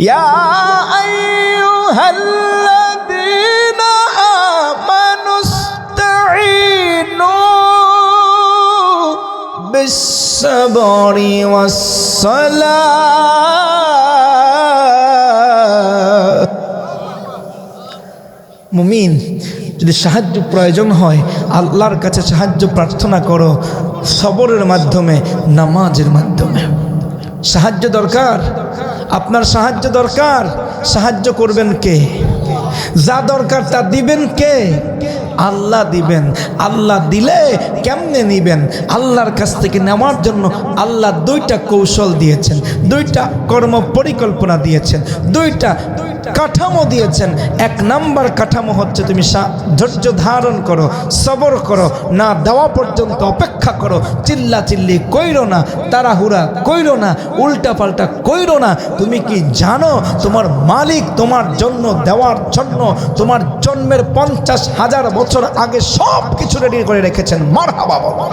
يا أيها الذين آمنوا استعينوا بالصبر والصلاة মুমিন যদি সাহায্য প্রয়োজন হয় আল্লাহর কাছে সাহায্য প্রার্থনা করো সবরের মাধ্যমে নামাজের মাধ্যমে সাহায্য দরকার? আপনার সাহায্য দরকার? সাহায্য করবেন কে? যা দরকার তা দিবেন কে? আল্লাহ দিবেন। আল্লাহ দিলে কেমনে নিবেন? আল্লাহর কাছ থেকে নেওয়ার জন্য আল্লাহ দুইটা কৌশল দিয়েছেন, দুইটা কর্ম পরিকল্পনা দিয়েছেন, দুইটা কাঠামো দিয়েছেন। এক নাম্বার কাঠামো হচ্ছে তুমি ধৈর্য ধারণ করো, সবর করো, না দেওয়া পর্যন্ত অপেক্ষা করো। চিল্লা চিল্লি কইরো না, তাড়াহুড়া কইরো না, উল্টা পাল্টা কইরো না। তুমি কি জানো তোমার মালিক তোমার জন্য দেওয়ার জন্য তোমার জন্মের পঞ্চাশ হাজার বছর আগে সব কিছু রেডি করে রেখেছেন? মার হাবা বলো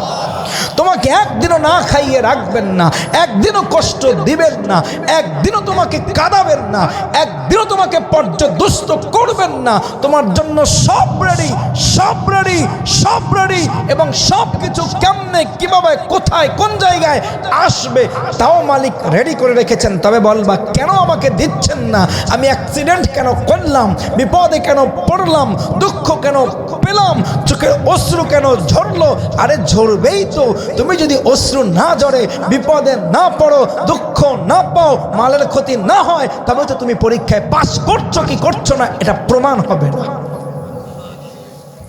তোমাকে একদিনও না খাইয়ে রাখবেন না, একদিনও কষ্ট দিবেন না, একদিনও তোমাকে কাঁদাবেন না, একদিনও তোমাকে পর্যদুস্ত করবেন না। তোমার জন্য সব রেডি সব রেডি সব রেডি এবং সব কিছু কেমনে, কীভাবে, কোথায়, কোন জায়গায় আসবে, তাও মালিক রেডি করে রেখেছেন। তবে বলবা, কেন আমাকে দিচ্ছেন না? আমি অ্যাক্সিডেন্ট কেন করলাম? বিপদে কেন পড়লাম? দুঃখ কেন পেলাম? চোখের অশ্রু কেন ঝরলো? আরে ঝরবেই তো। তুমি যদি অশ্রু না ঝরে, বিপদে না পড়ো, দুঃখ না পাও, মালের ক্ষতি না হয়, তবে তো তুমি পরীক্ষায় পাশ করছ কি করছ না, এটা প্রমাণ হবে না।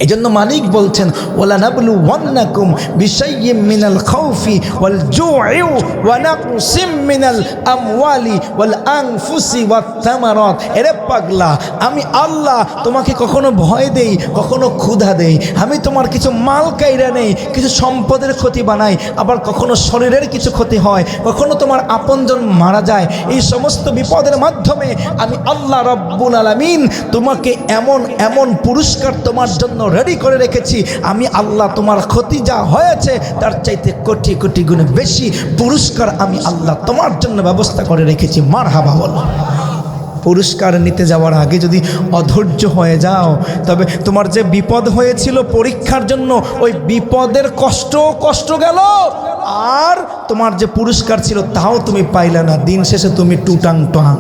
এই জন্য মালিক বলছেন ওলা নাবলু ওয়ান্নাকুম বিশাইয়্যিম মিনাল খাউফি ওয়াল জু'i ওয়া নাকসিম মিনাল আমওয়ালি ওয়াল আনফুসি ওয়াত থামারাত এরে পাগলা, আমি আল্লাহ তোমাকে কখনো ভয় দেই, কখনো ক্ষুধা দেই। আমি তোমার কিছু মাল কাইরা নেই, কিছু সম্পদের ক্ষতি বানাই, আবার কখনো শরীরের কিছু ক্ষতি হয়, কখনো তোমার আপনজন মারা যায়। এই সমস্ত বিপদের মাধ্যমে আমি আল্লাহ রব্বুল আলামিন তোমাকে এমন এমন পুরস্কার তোমার জন্য রেডি করে রেখেছি। আমি আল্লাহ তোমার ক্ষতি যা হয়েছে, তার চাইতে কোটি কোটি গুণে বেশি পুরস্কার আমি আল্লাহ তোমার জন্য ব্যবস্থা করে রেখেছি। মার হাবা বলো। পুরস্কার নিতে যাওয়ার আগে যদি অধৈর্য হয়ে যাও, তবে তোমার যে বিপদ হয়েছিল পরীক্ষার জন্য, ওই বিপদের কষ্ট কষ্ট গেল। আর তোমার যে পুরস্কার ছিল, তাও তুমি পাইলে না। দিন শেষে তুমি টুটাং টাং